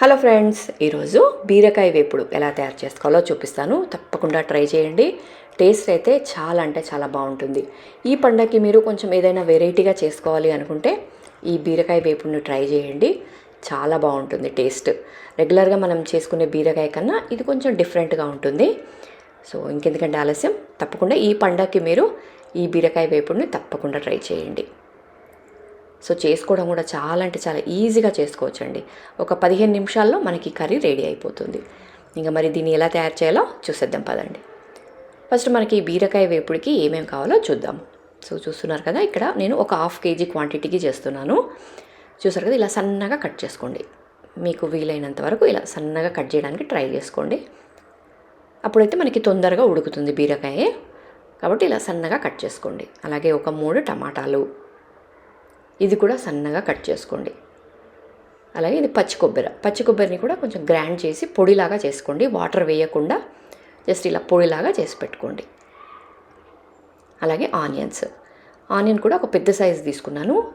Hello friends ఈరోజు బీరకాయ వేపుడు ఎలా తయారు చేసుకోవాలో చూపిస్తాను. తప్పకుండా ట్రై చేయండి. టేస్ట్ అయితే చాలా అంటే చాలా బాగుంటుంది. ఈ పండగకి మీరు కొంచెం ఏదైనా వెరైటీగా చేసుకోవాలి అనుకుంటే ఈ బీరకాయ వేపుడుని ట్రై చేయండి. చాలా బాగుంటుంది టేస్ట్. రెగ్యులర్గా మనం చేసుకునే బీరకాయ కన్నా ఇది కొంచెం డిఫరెంట్గా ఉంటుంది. సో ఇంకెందుకంటే ఆలస్యం తప్పకుండా ఈ పండగకి మీరు ఈ బీరకాయ వేపుడుని తప్పకుండా ట్రై చేయండి. సో చేసుకోవడం కూడా చాలా అంటే చాలా ఈజీగా చేసుకోవచ్చండి. ఒక పదిహేను నిమిషాల్లో మనకి కర్రీ రెడీ అయిపోతుంది. ఇంకా మరి దీన్ని ఎలా తయారు చేయాలో చూసేద్దాం పదండి. ఫస్ట్ మనకి బీరకాయ వేపుడికి ఏమేమి కావాలో చూద్దాం. సో చూస్తున్నారు కదా ఇక్కడ నేను ఒక హాఫ్ కేజీ క్వాంటిటీకి చేస్తున్నాను. చూసారు కదా ఇలా సన్నగా కట్ చేసుకోండి. మీకు వీలైనంత వరకు ఇలా సన్నగా కట్ చేయడానికి ట్రై చేసుకోండి. అప్పుడైతే మనకి తొందరగా ఉడుకుతుంది బీరకాయ. కాబట్టి ఇలా సన్నగా కట్ చేసుకోండి. అలాగే ఒక మూడు టమాటాలు ఇది కూడా సన్నగా కట్ చేసుకోండి. అలాగే ఇది పచ్చి కొబ్బరి. పచ్చి కొబ్బరిని కూడా కొంచెం గ్రైండ్ చేసి పొడిలాగా చేసుకోండి. వాటర్ వేయకుండా జస్ట్ ఇలా పొడిలాగా చేసి పెట్టుకోండి. అలాగే ఆనియన్స్. ఆనియన్ కూడా ఒక పెద్ద సైజు తీసుకున్నాను.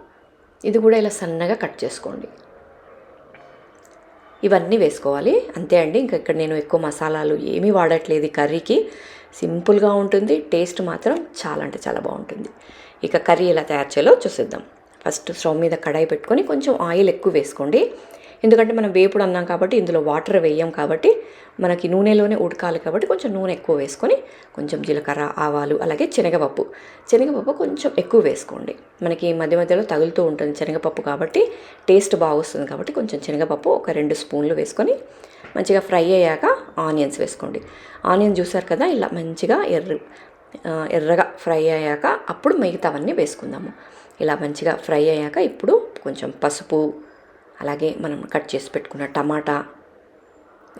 ఇది కూడా ఇలా సన్నగా కట్ చేసుకోండి. ఇవన్నీ వేసుకోవాలి. అంతే అండి. ఇంకా ఇక్కడ నేను ఎక్కువ మసాలాలు ఏమీ వాడట్లేదు కర్రీకి. సింపుల్గా ఉంటుంది. టేస్ట్ మాత్రం చాలా అంటే చాలా బాగుంటుంది. ఇక కర్రీ ఎలా తయారు చేయాలో చూసిద్దాం. ఫస్ట్ స్టవ్ మీద కడాయి పెట్టుకొని కొంచెం ఆయిల్ ఎక్కువ వేసుకోండి. ఎందుకంటే మనం వేపుడు అన్నాం కాబట్టి ఇందులో వాటర్ వేయం కాబట్టి మనకి నూనెలోనే ఉడకాలి కాబట్టి కొంచెం నూనె ఎక్కువ వేసుకొని కొంచెం జీలకర్ర ఆవాలు అలాగే శనగపప్పు. శనగపప్పు కొంచెం ఎక్కువ వేసుకోండి. మనకి మధ్య మధ్యలో తగులుతూ ఉంటుంది శనగపప్పు కాబట్టి టేస్ట్ బాగొస్తుంది కాబట్టి కొంచెం శనగపప్పు ఒక రెండు స్పూన్లు వేసుకొని మంచిగా ఫ్రై అయ్యాక ఆనియన్స్ వేసుకోండి. ఆనియన్ చూసారు కదా ఇలా మంచిగా ఎర్ర ఎర్రగా ఫ్రై అయ్యాక అప్పుడు మిగతావన్నీ వేసుకుందాము. ఇలా మంచిగా ఫ్రై అయ్యాక ఇప్పుడు కొంచెం పసుపు అలాగే మనం కట్ చేసి పెట్టుకున్న టమాటా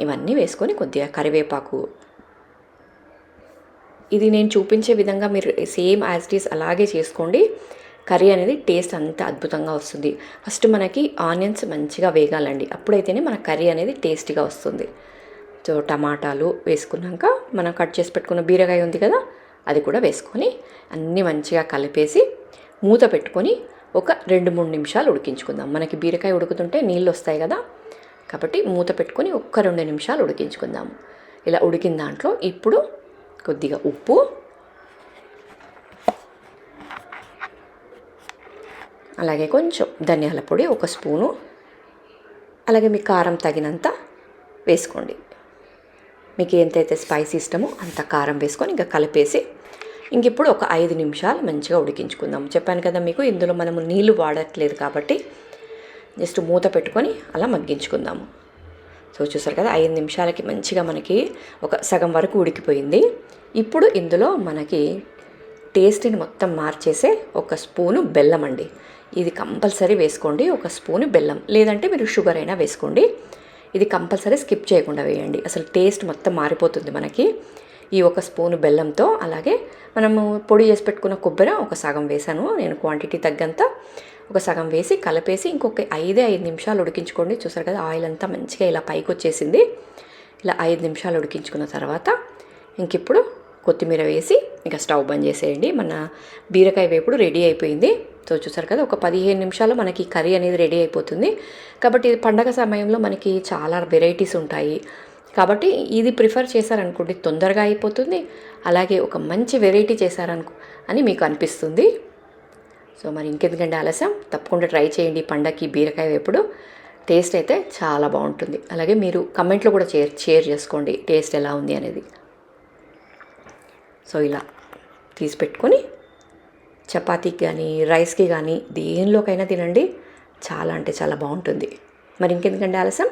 ఇవన్నీ వేసుకొని కొద్దిగా కరివేపాకు. ఇది నేను చూపించే విధంగా మీరు సేమ్ యాజ్ అలాగే చేసుకోండి. కర్రీ అనేది టేస్ట్ అంత అద్భుతంగా వస్తుంది. ఫస్ట్ మనకి ఆనియన్స్ మంచిగా వేగాలండి. అప్పుడైతేనే మన కర్రీ అనేది టేస్టీగా వస్తుంది. సో టమాటాలు వేసుకున్నాక మనం కట్ చేసి పెట్టుకున్న బీరకాయ ఉంది కదా అది కూడా వేసుకొని అన్నీ మంచిగా కలిపేసి మూత పెట్టుకొని ఒక రెండు మూడు నిమిషాలు ఉడికించుకుందాం. మనకి బీరకాయ ఉడుకుతుంటే నీళ్ళు వస్తాయి కదా కాబట్టి మూత పెట్టుకొని ఒక్క రెండు నిమిషాలు ఉడికించుకుందాము ఇలా ఉడికిన దాంట్లో ఇప్పుడు కొద్దిగా ఉప్పు అలాగే కొంచెం ధనియాల పొడి ఒక స్పూను అలాగే మీ కారం తగినంత వేసుకోండి. మీకు ఎంతైతే స్పైసీ ఇష్టమో అంత కారం వేసుకొని ఇంకా కలిపేసి ఇంక ఇప్పుడు ఒక ఐదు నిమిషాలు మంచిగా ఉడికించుకుందాం. చెప్పాను కదా మీకు ఇందులో మనము నీళ్ళు వాడట్లేదు కాబట్టి జస్ట్ మూత పెట్టుకొని అలా మగ్గించుకుందాము సో చూసారు కదా ఐదు నిమిషాలకి మంచిగా మనకి ఒక సగం వరకు ఉడికిపోయింది. ఇప్పుడు ఇందులో మనకి టేస్ట్ని మొత్తం మార్చేసే ఒక స్పూను బెల్లం అండి. ఇది కంపల్సరీ వేసుకోండి ఒక స్పూను బెల్లం. లేదంటే మీరు షుగర్ అయినా వేసుకోండి. ఇది కంపల్సరీ స్కిప్ చేయకుండా వేయండి. అసలు టేస్ట్ మొత్తం మారిపోతుంది మనకి. ఈ ఒక స్పూను బెల్లంతో అలాగే మనము పొడి చేసి పెట్టుకున్న కొబ్బరి ఒక సగం వేసాను. నేను క్వాంటిటీ తగ్గంత ఒక సగం వేసి కలిపేసి ఇంకొక ఐదే ఐదు నిమిషాలు ఉడికించుకోండి. చూసారు కదా ఆయిల్ అంతా మంచిగా ఇలా పైకి వచ్చేసింది. ఇలా ఐదు నిమిషాలు ఉడికించుకున్న తర్వాత ఇంక ఇప్పుడు కొత్తిమీర వేసి ఇంకా స్టవ్ బంద్ చేసేయండి. మన బీరకాయ వేపుడు రెడీ అయిపోయింది. సో చూసారు కదా ఒక పదిహేను నిమిషాలు మనకి కర్రీ అనేది రెడీ అయిపోతుంది. కాబట్టి పండగ సమయంలో మనకి చాలా వెరైటీస్ ఉంటాయి. కాబట్టి ఇది ప్రిఫర్ చేశారనుకోండి తొందరగా అయిపోతుంది. అలాగే ఒక మంచి వెరైటీ చేశారనుకో అని మీకు అనిపిస్తుంది. సో మరి ఇంకెందుకంటే ఆలస్యం? తప్పకుండా ట్రై చేయండి పండగకి బీరకాయ వేపుడు. టేస్ట్ అయితే చాలా బాగుంటుంది. అలాగే మీరు కమెంట్లో కూడా షేర్ షేర్ చేసుకోండి టేస్ట్ ఎలా ఉంది అనేది. సో ఇలా తీసి పెట్టుకొని చపాతీకి కానీ రైస్కి కానీ దేనిలోకైనా తినండి. చాలా అంటే చాలా బాగుంటుంది. మరి ఇంకెందుకంటే ఆలస్యం?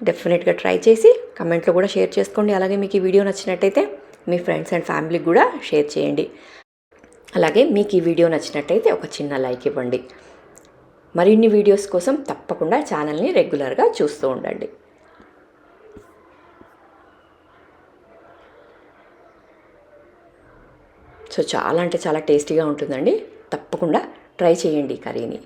డెఫినెట్గా ట్రై చేసి కమెంట్లో కూడా షేర్ చేసుకోండి. అలాగే మీకు ఈ వీడియో నచ్చినట్టయితే మీ ఫ్రెండ్స్ అండ్ ఫ్యామిలీకి కూడా షేర్ చేయండి. అలాగే మీకు ఈ వీడియో నచ్చినట్టయితే ఒక చిన్న లైక్ ఇవ్వండి. మరిన్ని వీడియోస్ కోసం తప్పకుండా ఛానల్ని రెగ్యులర్గా చూస్తూ ఉండండి. సో చాలా అంటే చాలా టేస్టీగా ఉంటుందండి. తప్పకుండా ట్రై చేయండి ఈ కర్రీని.